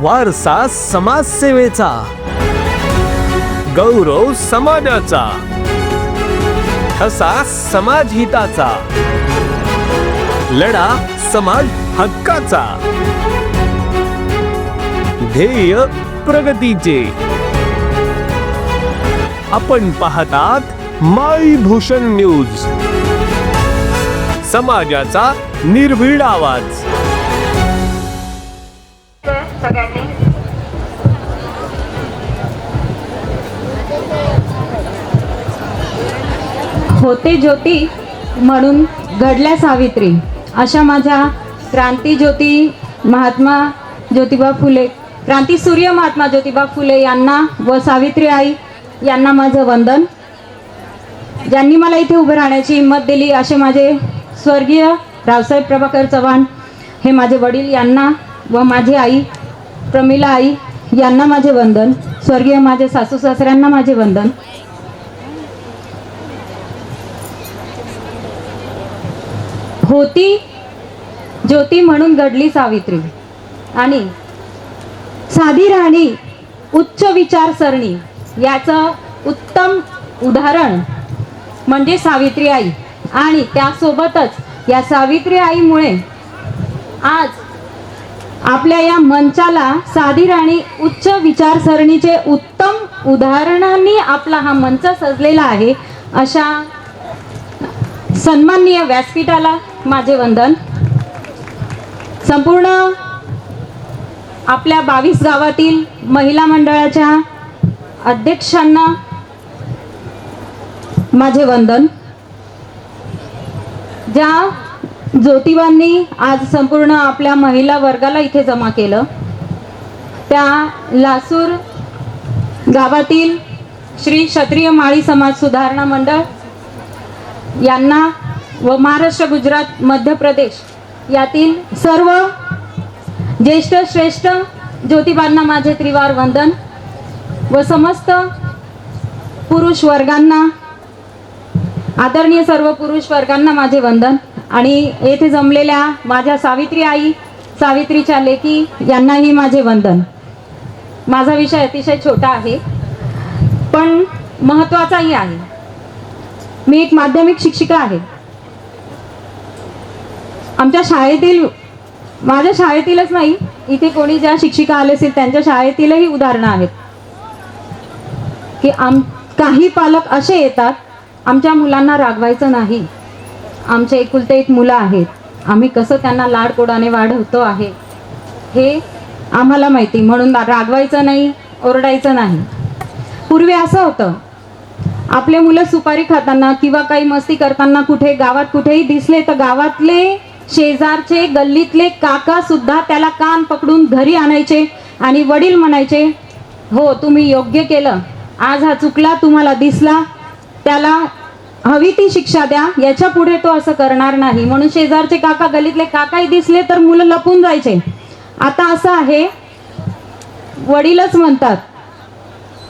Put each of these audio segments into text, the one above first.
वारसा समाजसेवेचा. गौरव समाजाचा. ठसा समाजहिताचा. लढा समाज हक्काचा. ध्येय प्रगतीचे. आपण पाहतात माई भूषण न्यूज. समाजाचा निर्भीड आवाज. सगळ्यांनी. होते ज्योती म्हणून घडल्या सावित्री. अशा माझ्या क्रांती ज्योती महात्मा ज्योतिबा फुले क्रांती सूर्य महात्मा ज्योतिबा फुले यांना व सावित्री आई यांना माझं वंदन. ज्यांनी मला इथे उभं राहण्याची हिंमत दिली असे माझे स्वर्गीय रावसाहेब प्रभाकर चव्हाण हे माझे वडील यांना व माझी आई प्रमिला आई यांना माझे वंदन. स्वर्गीय माझे सासू सासऱ्यांना माझे वंदन. होती ज्योती म्हणून घडली सावित्री. आणि साधी राहणी उच्च विचारसरणी याचं उत्तम उदाहरण म्हणजे सावित्री आई. आणि त्यासोबतच या सावित्री आईमुळे आज आपल्या या मंचाला साधी राणी उच्च विचारसरणीचे उत्तम उदाहरणांनी आपला हा मंच सजलेला आहे. अशा सन्माननीय व्यासपीठाला माझे वंदन. संपूर्ण आपल्या बावीस गावातील महिला मंडळाच्या अध्यक्षांना माझे वंदन. ज्या ज्योतिबांनी आज संपूर्ण आपल्या महिला वर्गाला इथे जमा केलं. त्या लासूर गावातील श्री क्षत्रिय माळी समाज सुधारणा मंडळ यांना व महाराष्ट्र गुजरात मध्य प्रदेश यातील सर्व ज्येष्ठ श्रेष्ठ ज्योतिबांना माझे त्रिवार वंदन व समस्त पुरुष वर्गांना आदरणीय सर्व पुरुष वर्गांना माझे वंदन. आणि येथे जमलेल्या माझ्या सावित्री आई सावित्रीच्या लेकी यांनाही माझे वंदन. माझा विषय अतिशय छोटा आहे पण महत्त्वाचाही आहे. मी एक माध्यमिक शिक्षिका आहे. आमच्या शाळेतील माझ्या शाळेतीलच नाही इथे कोणी ज्या शिक्षिका आले असेल त्यांच्या शाळेतीलही उदाहरणं आहेत. की आम काही पालक असे येतात आमच्या मुलांना रागवायचं नाही. आमचे एकुलते एक मुलं आहेत. आम्ही कसं त्यांना लाडकोडाने वाढवतो आहे हे आम्हाला माहिती. म्हणून रागवायचं नाही ओरडायचं नाही. पूर्वी असं होतं. आपले मुलं सुपारी खाताना किंवा काही मस्ती करताना कुठे गावात कुठेही दिसले तर गावातले शेजारचे गल्लीतले काका सुद्धा त्याला कान पकडून घरी आणायचे आणि वडील म्हणायचे हो तुम्ही योग्य केलं. आज हा चुकला तुम्हाला दिसला. त्याला हवी ती शिक्षा द्या याच्यापुढे तो असं करणार नाही. म्हणून शेजारचे काका गलीतले काकाही दिसले तर मुलं लपून जायचे. आता असं आहे वडीलच म्हणतात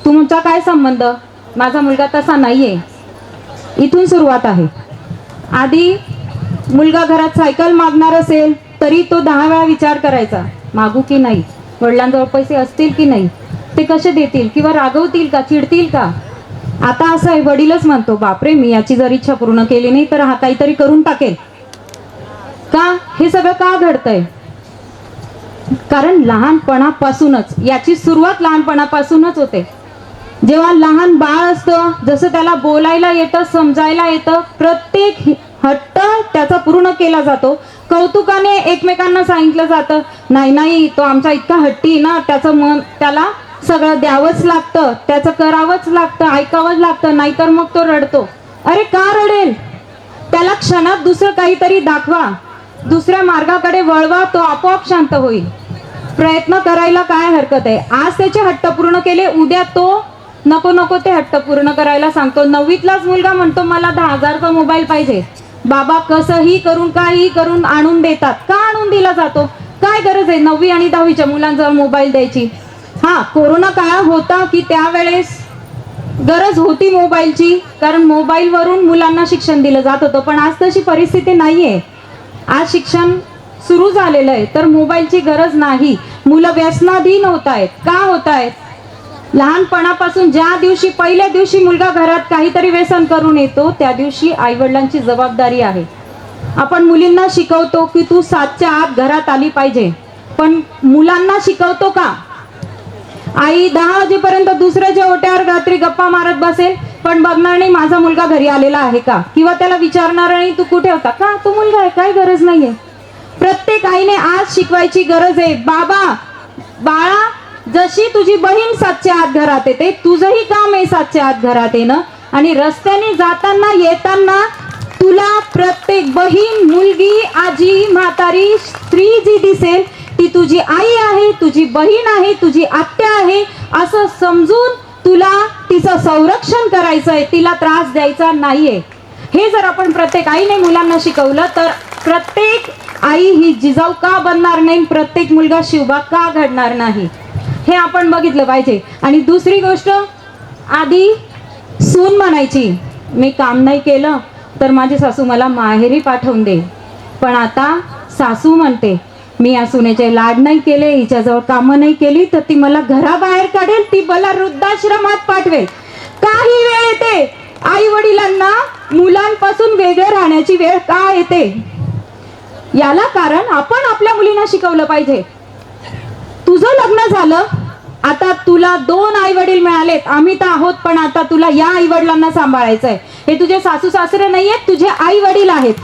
तुमचा काय संबंध? माझा मुलगा तसा नाहीये. इथून सुरुवात आहे. आधी मुलगा घरात सायकल मागणार असेल तरी तो दहा वेळा विचार करायचा मागू की नाही? वडिलांजवळ पैसे असतील की नाही? ते कसे देतील? किंवा रागवतील का? चिडतील का? आता असं आहे वडीलच म्हणतो बापरे मी याची जर इच्छा पूर्ण केली नाही तर हा काहीतरी करून टाकेल. का? हे सगळं का घडतंय? कारण लहानपणापासूनच याची सुरुवात लहानपणापासूनच होते. जेव्हा लहान बाळ असतं जसं त्याला बोलायला येतं समजायला येतं प्रत्येक हि- हट्ट त्याचा पूर्ण केला जातो. कौतुकाने एकमेकांना सांगितलं जातं नाही नाही तो आमचा इतका हट्टी ना त्याचं मन त्याला सगळं द्यावंच लागतं त्याचं करावंच लागतं ऐकावंच लागतं नाहीतर मग तो रडतो. अरे का रडेल? त्याला क्षणात दुसरं काहीतरी दाखवा. दुसऱ्या मार्गाकडे वळवा तो आपोआप शांत होईल. प्रयत्न करायला काय हरकत आहे? आज त्याचे हट्ट पूर्ण केले उद्या तो नको नको ते हट्ट पूर्ण करायला सांगतो. नववीतलाच मुलगा म्हणतो मला दहा हजारचा मोबाईल पाहिजे. बाबा कसंही करून काही करून आणून देतात. का आणून दिला जातो? काय गरज आहे नववी आणि दहावीच्या मुलांजवळ मोबाईल द्यायची? हा कोरोना काळ होता की त्यावेळेस गरज होती मोबाईलची कारण मोबाईलवरून मुलांना शिक्षण दिलं जात होतं. पण आज तशी परिस्थिती नाही आहे आज शिक्षण सुरू झालेलं आहे तर मोबाईलची गरज नाही. मुलं व्यसनाधीन होत आहेत का होत आहेत लहानपणापासून ज्या दिवशी पहिल्या दिवशी मुलगा घरात काहीतरी व्यसन करून येतो त्या दिवशी आईवडिलांची जबाबदारी आहे. आपण मुलींना शिकवतो की तू सातच्या आत घरात आली पाहिजे. पण मुलांना शिकवतो का? आई दहा वाजेपर्यंत दुसऱ्याच्या ओट्यावर रात्री गप्पा मारत बसेल. पण बघणार नाही माझा मुलगा घरी आलेला आहे का? किंवा त्याला विचारणार नाही तू कुठे होता? का? तो मुलगा आहे काय गरज नाहीये. प्रत्येक आईने आज शिकवायची गरज आहे. बाबा बाळा जशी तुझी बहीण सातच्या आत घरात येते तुझंही काम आहे सातच्या आत घरात येणं. आणि रस्त्याने जाताना येताना तुला प्रत्येक बहीण मुलगी आजी म्हातारी स्त्री जी दिसेल ती तुझी आई आहे तुझी बहीण आहे तुझी आत्या आहे असं समजून तुला तिचं संरक्षण करायचं आहे तिला त्रास द्यायचा नाहीये. हे जर आपण प्रत्येक आईने मुलांना शिकवलं तर प्रत्येक आई ही जिजाऊ का बनणार नाही प्रत्येक मुलगा शिवबा का घडणार नाही? हे आपण बघितलं पाहिजे. आणि दुसरी गोष्ट आधी सून म्हणायची मी काम नाही केलं तर माझी सासू मला माहेरी पाठवून दे. पण आता सासू म्हणते मी या सुनेचे लाड नाही केले हिच्याजवळ कामं नाही केली तर ती मला घराबाहेर काढेल ती मला वृद्धाश्रमात पाठवेल. काही वेळ येते आई वडिलांना मुलांपासून वेगळे राहण्याची वेळ का येते? याला कारण आपण आपल्या मुलींना शिकवलं पाहिजे. तुझं लग्न झालं आता तुला दोन आई वडील मिळालेत आम्ही तर आहोत पण आता तुला या आई वडिलांना सांभाळायचंय. हे तुझे सासू सासरे नाहीयेत तुझे आई वडील आहेत.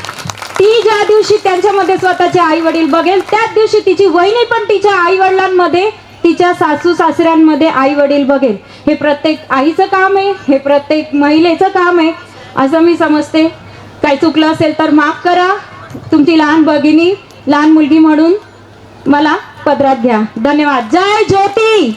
ती ज्या दिवशी त्यांच्यामध्ये स्वतःचे आई वडील बघेल त्याच दिवशी तिची वहिनी पण तिच्या आई वडिलांमध्ये तिच्या सासू सासऱ्यांमध्ये आई वडील बघेल. हे प्रत्येक आईचं काम आहे हे प्रत्येक महिलेचं काम आहे असं मी समजते. काय चुकलं असेल तर माफ करा. तुमची लहान भगिनी लहान मुलगी म्हणून मला पदरात घ्या. धन्यवाद. जय ज्योती!